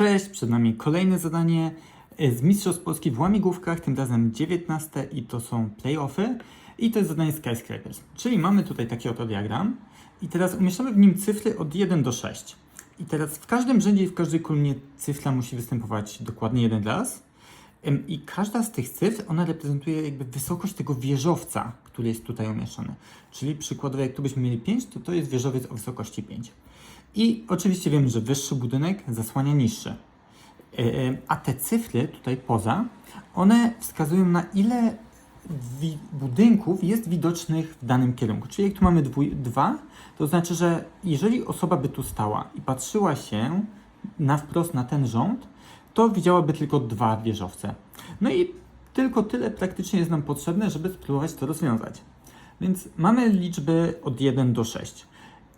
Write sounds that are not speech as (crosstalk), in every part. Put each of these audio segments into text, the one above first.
Cześć, przed nami kolejne zadanie e, z Mistrzostw Polski w łamigłówkach, tym razem 19 i to są playoffy i to jest zadanie Skyscrapers. Czyli mamy tutaj taki oto diagram i teraz umieszczamy w nim cyfry od 1 do 6. I teraz w każdym rzędzie i w każdej kolumnie cyfra musi występować dokładnie jeden raz. I każda z tych cyfr, ona reprezentuje jakby wysokość tego wieżowca, który jest tutaj umieszczony. Czyli przykładowo, jak tu byśmy mieli 5, to to jest wieżowiec o wysokości 5. I oczywiście wiemy, że wyższy budynek zasłania niższy. E, e, A te cyfry tutaj poza, one wskazują na ile budynków jest widocznych w danym kierunku. Czyli jak tu mamy dwa, to znaczy, że jeżeli osoba by tu stała i patrzyła się na wprost na ten rząd, to widziałaby tylko dwa wieżowce. No i tylko tyle praktycznie jest nam potrzebne, żeby spróbować to rozwiązać. Więc mamy liczby od 1 do 6.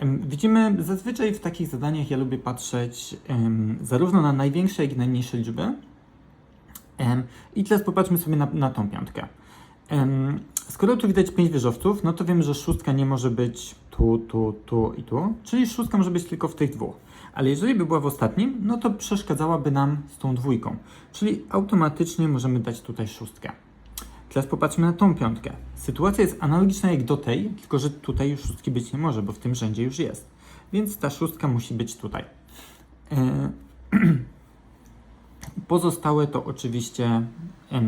Widzimy zazwyczaj w takich zadaniach, ja lubię patrzeć em, zarówno na największe, jak i najmniejsze liczby. Em, I teraz popatrzmy sobie na, na tą piątkę. Em, skoro tu widać 5 wieżowców, no to wiemy, że szóstka nie może być tu, tu, tu i tu, czyli szóstka może być tylko w tych dwóch. Ale jeżeli by była w ostatnim, no to przeszkadzałaby nam z tą dwójką, czyli automatycznie możemy dać tutaj szóstkę. Teraz popatrzmy na tą piątkę. Sytuacja jest analogiczna jak do tej, tylko że tutaj już szóstki być nie może, bo w tym rzędzie już jest. Więc ta szóstka musi być tutaj. E, (clears throat) Pozostałe to oczywiście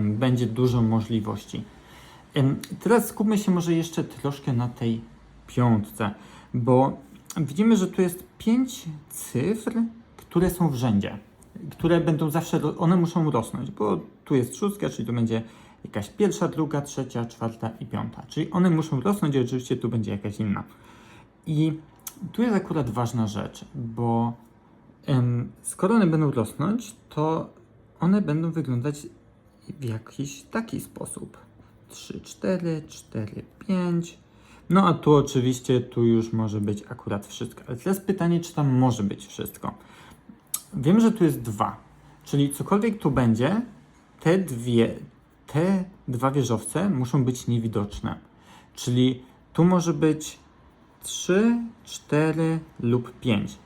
będzie dużo możliwości. Teraz skupmy się może jeszcze troszkę na tej piątce, bo widzimy, że tu jest pięć cyfr, które są w rzędzie, które będą zawsze, one muszą rosnąć, bo tu jest szóstka, czyli to będzie jakaś pierwsza, druga, trzecia, czwarta i piąta. Czyli one muszą rosnąć, oczywiście tu będzie jakaś inna. I tu jest akurat ważna rzecz, bo skoro one będą rosnąć, to one będą wyglądać w jakiś taki sposób. 3, 4, 4, 5. No a tu oczywiście, tu już może być akurat wszystko. Ale teraz pytanie, czy tam może być wszystko. Wiem, że tu jest 2, czyli cokolwiek tu będzie, te dwie, te dwa wieżowce muszą być niewidoczne. Czyli tu może być 3, 4 lub 5.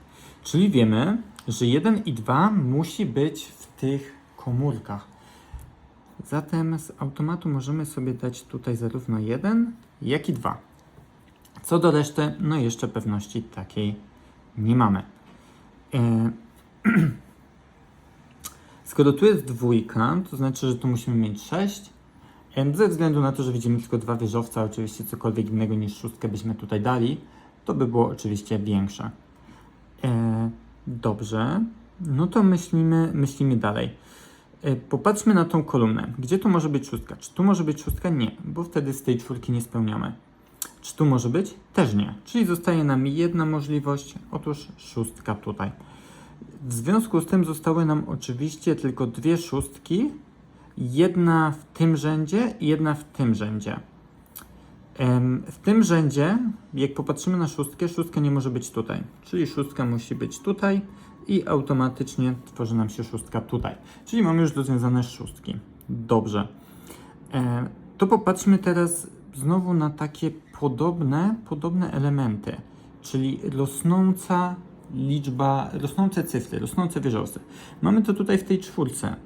Czyli wiemy, że 1 i 2 musi być w tych komórkach. Zatem z automatu możemy sobie dać tutaj zarówno 1, jak i 2. Co do reszty, no jeszcze pewności takiej nie mamy. E, (clears throat) Skoro tu jest dwójka, to znaczy, że tu musimy mieć 6. Em, Ze względu na to, że widzimy tylko dwa wieżowce, oczywiście cokolwiek innego niż szóstkę byśmy tutaj dali, to by było oczywiście większe. E, dobrze, no to myślimy, myślimy dalej. E, popatrzmy na tą kolumnę. Gdzie tu może być szóstka? Czy tu może być szóstka? Nie, bo wtedy z tej czwórki nie spełniamy. Czy tu może być? Też nie. Czyli zostaje nam jedna możliwość, otóż szóstka tutaj. W związku z tym zostały nam oczywiście tylko dwie szóstki, jedna w tym rzędzie i jedna w tym rzędzie. W tym rzędzie, jak popatrzymy na szóstkę, szóstka nie może być tutaj. Czyli szóstka musi być tutaj i automatycznie tworzy nam się szóstka tutaj. Czyli mamy już rozwiązane szóstki. Dobrze. E, To popatrzmy teraz znowu na takie podobne, podobne elementy, czyli rosnąca liczba, rosnące cyfry, rosnące wieżowce. Mamy to tutaj w tej czwórce,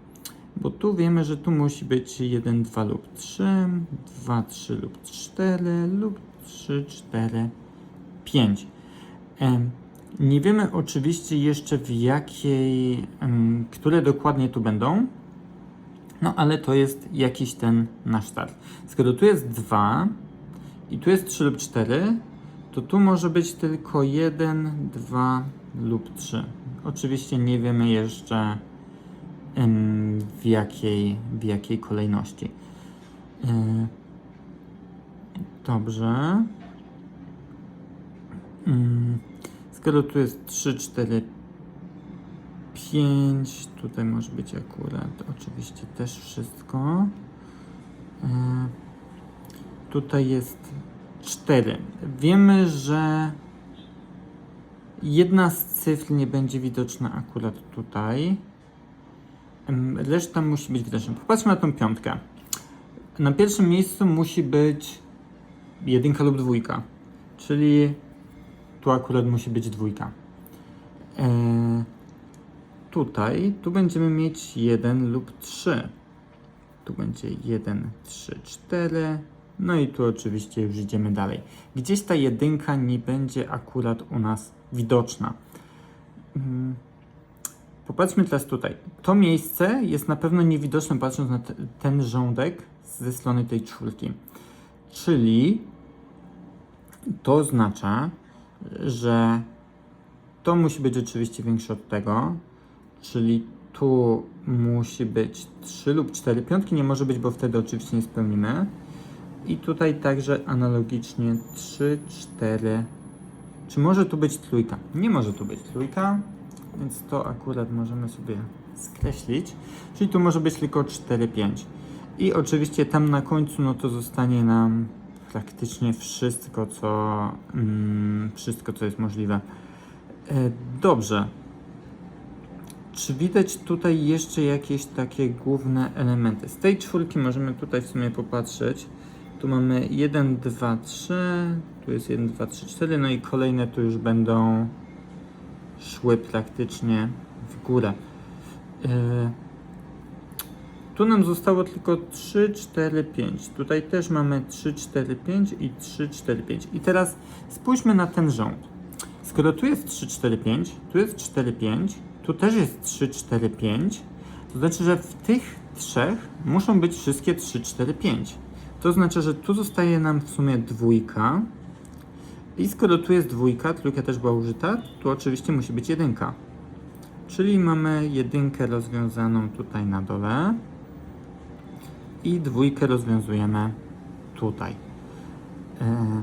bo tu wiemy, że tu musi być 1, 2 lub 3, 2, 3 lub 4 lub 3, 4, 5. Em, Nie wiemy oczywiście jeszcze w jakiej, które dokładnie tu będą, no ale to jest jakiś ten nasz start. Skoro tu jest 2 i tu jest 3 lub 4, to tu może być tylko 1, 2 lub 3. Oczywiście nie wiemy jeszcze w jakiej, w jakiej kolejności. E, Dobrze. Mm, Skoro tu jest 3, 4, 5, tutaj może być akurat oczywiście też wszystko. E, Tutaj jest 4. Wiemy, że jedna z cyfr nie będzie widoczna akurat tutaj. Reszta musi być widoczna. Popatrzmy na tą piątkę. Na pierwszym miejscu musi być jedynka lub dwójka, czyli tu akurat musi być dwójka. E, tutaj, tu będziemy mieć 1 lub 3. Tu będzie 1, 3, 4. No i tu oczywiście już idziemy dalej. Gdzieś ta jedynka nie będzie akurat u nas widoczna. Mm. Popatrzmy teraz tutaj. To miejsce jest na pewno niewidoczne patrząc na te, ten rządek ze strony tej czwórki. Czyli to oznacza, że to musi być oczywiście większe od tego, czyli tu musi być 3 lub 4. Piątki nie może być, bo wtedy oczywiście nie spełnimy. I tutaj także analogicznie 3, 4. Czy może tu być trójka? Nie może tu być trójka, więc to akurat możemy sobie skreślić. Czyli tu może być tylko 4, 5. I oczywiście tam na końcu, no to zostanie nam praktycznie wszystko, co, mm, wszystko, co jest możliwe. E, dobrze. Czy widać tutaj jeszcze jakieś takie główne elementy? Z tej czwórki możemy tutaj w sumie popatrzeć. Tu mamy 1, 2, 3, tu jest 1, 2, 3, 4, no i kolejne tu już będą szły praktycznie w górę. E, tu nam zostało tylko 3, 4, 5. Tutaj też mamy 3, 4, 5 i 3, 4, 5. I teraz spójrzmy na ten rząd. Skoro tu jest 3, 4, 5, tu jest 4, 5, tu też jest 3, 4, 5, to znaczy, że w tych trzech muszą być wszystkie 3, 4, 5. To znaczy, że tu zostaje nam w sumie dwójka. I skoro tu jest dwójka, trójka też była użyta, tu oczywiście musi być jedynka. Czyli mamy jedynkę rozwiązaną tutaj na dole i dwójkę rozwiązujemy tutaj. E,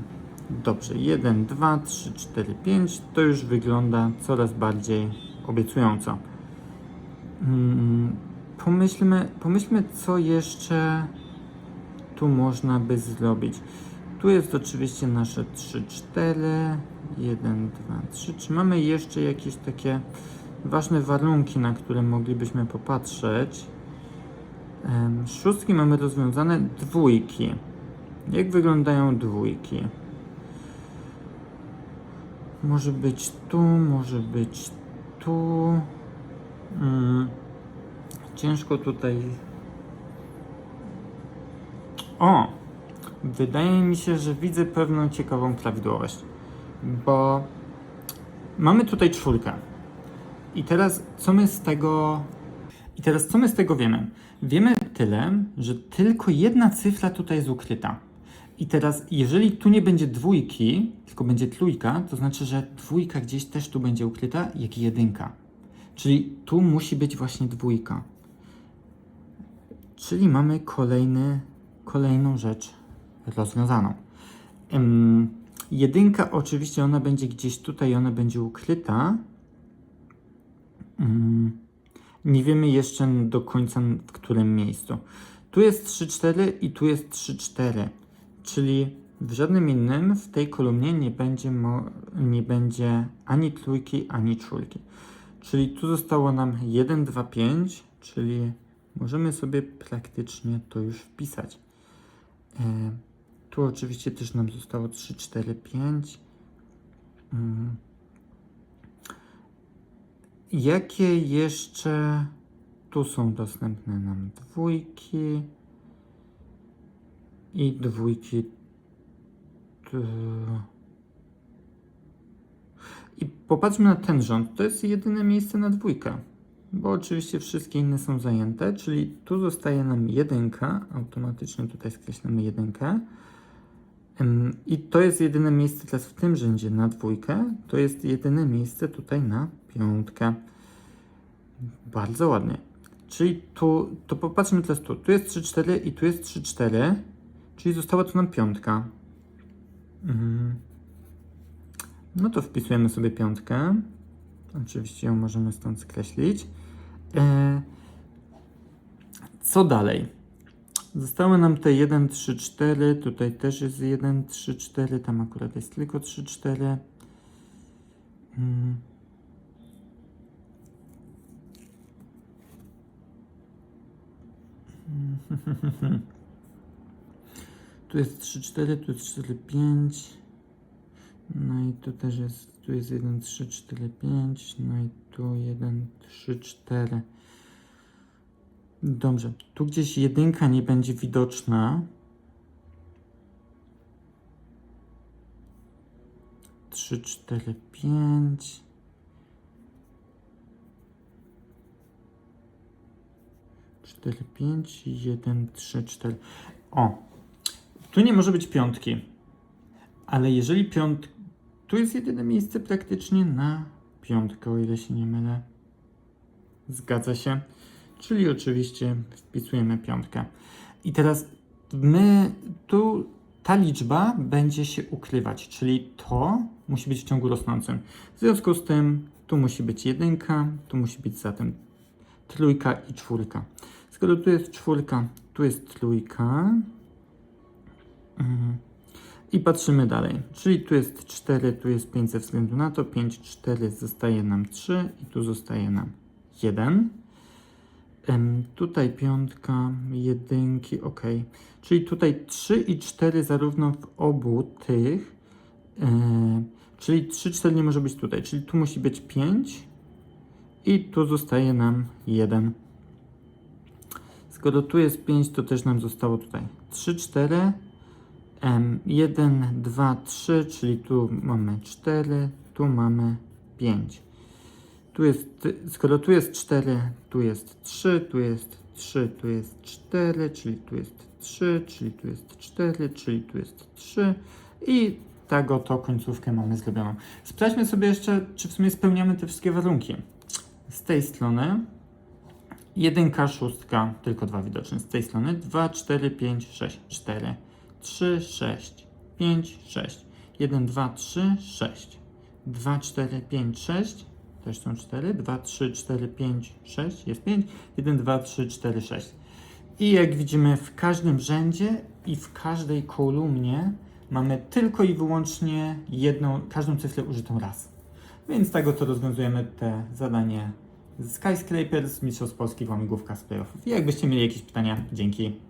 dobrze, 1, 2, 3, 4, 5 to już wygląda coraz bardziej obiecująco. Mm, pomyślmy, pomyślmy, co jeszcze tu można by zrobić. Tu jest oczywiście nasze 3, 4, 1, 2, 3. Czy mamy jeszcze jakieś takie ważne warunki, na które moglibyśmy popatrzeć? Szóstki mamy rozwiązane dwójki. Jak wyglądają dwójki? Może być tu, może być tu. Mm. Ciężko tutaj. O! Wydaje mi się, że widzę pewną ciekawą prawidłowość. Bo mamy tutaj czwórkę. I teraz co my z tego. I teraz co my z tego wiemy? Wiemy tyle, że tylko jedna cyfra tutaj jest ukryta. I teraz, jeżeli tu nie będzie dwójki, tylko będzie trójka, to znaczy, że dwójka gdzieś też tu będzie ukryta, jak i jedynka. Czyli tu musi być właśnie dwójka. Czyli mamy kolejny, kolejną rzecz rozwiązaną. Ym, jedynka oczywiście ona będzie gdzieś tutaj, ona będzie ukryta. Ym, nie wiemy jeszcze do końca w którym miejscu. Tu jest 3-4 i tu jest 3-4. Czyli w żadnym innym w tej kolumnie nie będzie, nie będzie ani trójki, ani czwórki. Czyli tu zostało nam 1, 2, 5, czyli możemy sobie praktycznie to już wpisać. E, tu oczywiście też nam zostało 3, 4, 5. Mm. Jakie jeszcze tu są dostępne nam dwójki i dwójki tu. I popatrzmy na ten rząd. To jest jedyne miejsce na dwójkę, bo oczywiście wszystkie inne są zajęte, czyli tu zostaje nam jedynka, automatycznie tutaj skreślamy jedynkę. I to jest jedyne miejsce teraz w tym rzędzie na dwójkę, to jest jedyne miejsce tutaj na piątkę. Bardzo ładnie. Czyli tu, to popatrzmy teraz tu. Tu jest 3-4 i tu jest 3-4, czyli została tu nam piątka. Mhm. No to wpisujemy sobie piątkę. Oczywiście ją możemy stąd skreślić. E, co dalej? Zostały nam te 1, 3, 4. Tutaj też jest 1, 3, 4. Tam akurat jest tylko 3, 4. Mm. Tu jest 3, 4, tu jest 4, 5. No i tu też jest, tu jest 1, 3, 4, 5, no i tu 1, 3, 4. Dobrze, tu gdzieś jedynka nie będzie widoczna. 3, 4, 5. Cztery, pięć, jeden, trzy, cztery. O, tu nie może być piątki. Ale jeżeli piąt... Tu jest jedyne miejsce praktycznie na piątkę, o ile się nie mylę. Zgadza się. Czyli oczywiście wpisujemy piątkę. I teraz my tu ta liczba będzie się ukrywać, czyli to musi być w ciągu rosnącym. W związku z tym tu musi być jedynka, tu musi być zatem trójka i czwórka. Skoro tu jest czwórka, tu jest trójka. Mhm. I patrzymy dalej. Czyli tu jest 4, tu jest 5 ze względu na to. 5, 4 zostaje nam 3 i tu zostaje nam 1. Em, tutaj piątka, jedynki, ok. Czyli tutaj 3 i 4 zarówno w obu tych. E, czyli 3, 4 nie może być tutaj. Czyli tu musi być 5 i tu zostaje nam 1. Skoro tu jest 5, to też nam zostało tutaj 3, 4. 1, 2, 3, czyli tu mamy 4, tu mamy 5. Tu jest, skoro tu jest 4, tu jest 3, tu jest 3, tu jest 4, czyli tu jest 3, czyli tu jest 4, czyli tu jest 3 i tak oto końcówkę mamy zrobioną. Sprawdźmy sobie jeszcze, czy w sumie spełniamy te wszystkie warunki. Z tej strony jedynka, szóstka, tylko dwa widoczne. Z tej strony 2, 4, 5, 6, 4. 3, 6, 5, 6. 1, 2, 3, 6. 2, 4, 5, 6. Też są 4. 2, 3, 4, 5, 6. Jest 5. 1, 2, 3, 4, 6. I jak widzimy, w każdym rzędzie i w każdej kolumnie mamy tylko i wyłącznie jedną, każdą cyfrę użytą raz. Więc tak oto rozwiązujemy te zadanie z Skyscraper z Mistrzostw Polskich Łamigłówka z playoffów. I jakbyście mieli jakieś pytania, dzięki.